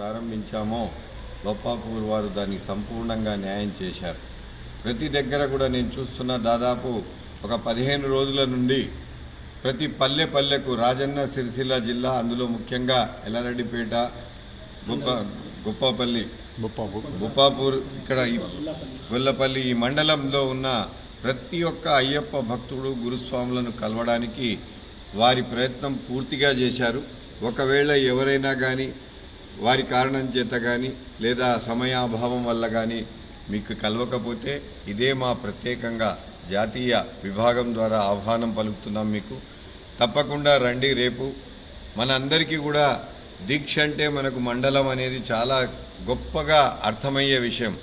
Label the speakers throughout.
Speaker 1: ప్రారంభించామో బొప్పాపూర్ వారు దాన్ని సంపూర్ణంగా న్యాయం చేశారు. ప్రతి దగ్గర కూడా నేను చూస్తున్న దాదాపు ఒక పదిహేను రోజుల నుండి ప్రతి పల్లె పల్లెకు రాజన్న సిరిసిల్ల జిల్లా అందులో ముఖ్యంగా ఎల్లారెడ్డిపేట గుప్ప గుప్పపల్లి గుప్పాపూర్ ఇక్కడ గొల్లపల్లి ఈ మండలంలో ఉన్న ప్రతి ఒక్క అయ్యప్ప భక్తుడు గురుస్వాములను కలవడానికి వారి ప్రయత్నం పూర్తిగా చేశారు. ఒకవేళ ఎవరైనా కానీ వారి కారణం చేత కానీ లేదా సమయాభావం వల్ల కానీ మీకు కలవకపోతే ఇదే మా ప్రత్యేకంగా జాతీయ విభాగం ద్వారా ఆహ్వానం పలుకుతున్నాం మీకు. తప్పకుండా రండి రేపు. మనందరికీ కూడా దీక్ష అంటే మనకు మండలం అనేది చాలా గొప్పగా అర్థమయ్యే విషయం.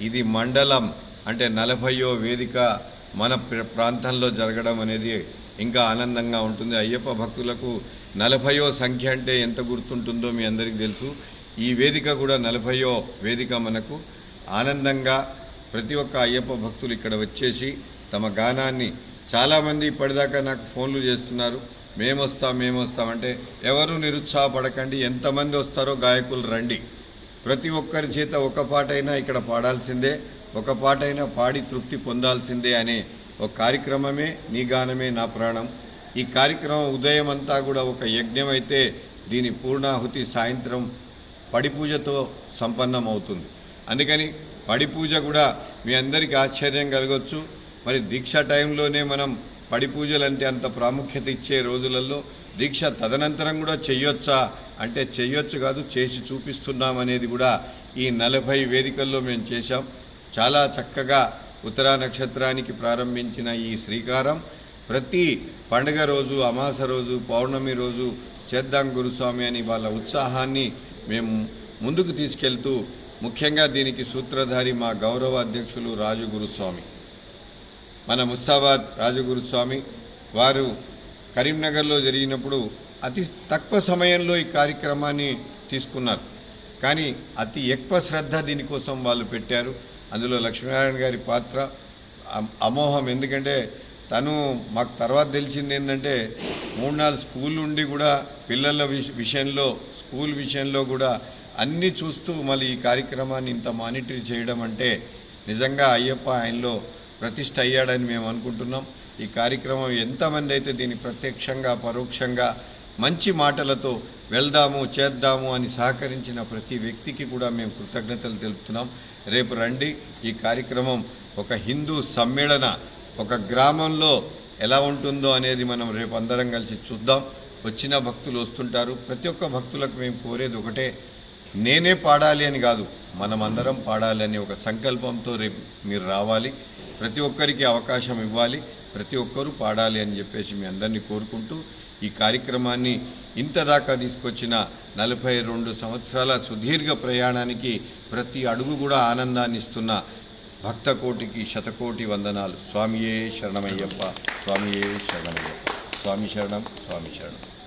Speaker 1: ఇది మండలం అంటే నలభయో వేదిక మన ప్రాంతంలో జరగడం అనేది ఇంకా ఆనందంగా ఉంటుంది. అయ్యప్ప భక్తులకు నలభయో సంఖ్య అంటే ఎంత గుర్తుంటుందో మీ అందరికీ తెలుసు. ఈ వేదిక కూడా నలభయో వేదిక మనకు. ఆనందంగా ప్రతి ఒక్క అయ్యప్ప భక్తులు ఇక్కడ వచ్చేసి తమ గానాన్ని చాలామంది ఇప్పటిదాకా నాకు ఫోన్లు చేస్తున్నారు. మేమొస్తాం మేమొస్తాం అంటే ఎవరు నిరుత్సాహపడకండి. ఎంతమంది వస్తారో గాయకులు రండి. ప్రతి ఒక్కరి చేత ఒక పాటైనా ఇక్కడ పాడాల్సిందే. ఒక పాటైనా పాడి తృప్తి పొందాల్సిందే అనే ఒక కార్యక్రమమే నీ గానమే నా ప్రాణం. ఈ కార్యక్రమం ఉదయం అంతా కూడా ఒక యజ్ఞం అయితే దీని పూర్ణాహుతి సాయంత్రం పడిపూజతో సంపన్నమవుతుంది. సంపన్నం అవుతుంది అందుకని పడిపూజ కూడా మీ అందరికీ ఆశ్చర్యం కలగవచ్చు మరి దీక్ష టైంలోనే మనం పడి పూజలంటే అంత ప్రాముఖ్యత ఇచ్చే రోజులలో దీక్ష తదనంతరం కూడా చెయ్యొచ్చా? అంటే చెయ్యొచ్చు కాదు చేసి చూపిస్తున్నామనేది కూడా ఈ నలభై వేదికల్లో మేము చేశాం. చాలా చక్కగా ఉత్తరా నక్షత్రానికి ప్రారంభించిన ఈ శ్రీకారం ప్రతి పండగ రోజు అమాస రోజు పౌర్ణమి రోజు చేద్దాం గురుస్వామి అని వాళ్ళ ఉత్సాహాన్ని మేము ముందుకు తీసుకెళ్తూ ముఖ్యంగా దీనికి సూత్రధారి మా గౌరవ అధ్యక్షులు రాజు గురుస్వామి మన ముస్తాబాద్ రాజగురుస్వామి వారు కరీంనగర్లో జరిగినప్పుడు అతి తక్కువ సమయంలో ఈ కార్యక్రమాన్ని తీసుకున్నారు. కానీ అతి ఎక్కువ శ్రద్ధ దీనికోసం వాళ్ళు పెట్టారు. అందులో లక్ష్మీనారాయణ గారి పాత్ర అమోహం. ఎందుకంటే తను మాకు తర్వాత తెలిసింది ఏంటంటే మూడు నాలుగు స్కూల్ ఉండి కూడా పిల్లల విష- విషయంలో స్కూల్ విషయంలో కూడా అన్నీ చూస్తూ మళ్ళీ ఈ కార్యక్రమాన్ని ఇంత మానిటర్ చేయడం అంటే నిజంగా అయ్యప్ప ఆయనలో ప్రతిష్ట అయ్యాడని మేము అనుకుంటున్నాం. ఈ కార్యక్రమం ఎంతమంది అయితే దీన్ని ప్రత్యక్షంగా పరోక్షంగా మంచి మాటలతో వెళ్దాము చేద్దాము అని సహకరించిన ప్రతి వ్యక్తికి కూడా మేము కృతజ్ఞతలు తెలుపుతున్నాం. రేపు రండి. ఈ కార్యక్రమం ఒక హిందూ సమ్మేళన ఒక గ్రామంలో ఎలా ఉంటుందో అనేది మనం రేపు అందరం కలిసి చూద్దాం. వచ్చిన భక్తులు వస్తుంటారు. ప్రతి ఒక్క భక్తులకు మేము కోరేది ఒకటే నేనే పాడాలి అని కాదు మనం అందరం పాడాలి అనే ఒక సంకల్పంతో రేపు మీరు రావాలి. ప్రతి ఒక్కరికి అవకాశం ఇవ్వాలి. ప్రతి ఒక్కరూ పాడాలి అని చెప్పేసి మీ అందరినీ కోరుకుంటూ ఈ కార్యక్రమాన్ని ఇంతదాకా తీసుకొచ్చిన నలభై రెండు సంవత్సరాల సుదీర్ఘ ప్రయాణానికి ప్రతి అడుగు కూడా ఆనందాన్ని ఇస్తున్న భక్త కోటికి శతకోటి వందనాలు. స్వామియే శరణమయ్యప్ప స్వామియే శరణమయ్యప్ప. స్వామి శరణం స్వామి శరణం.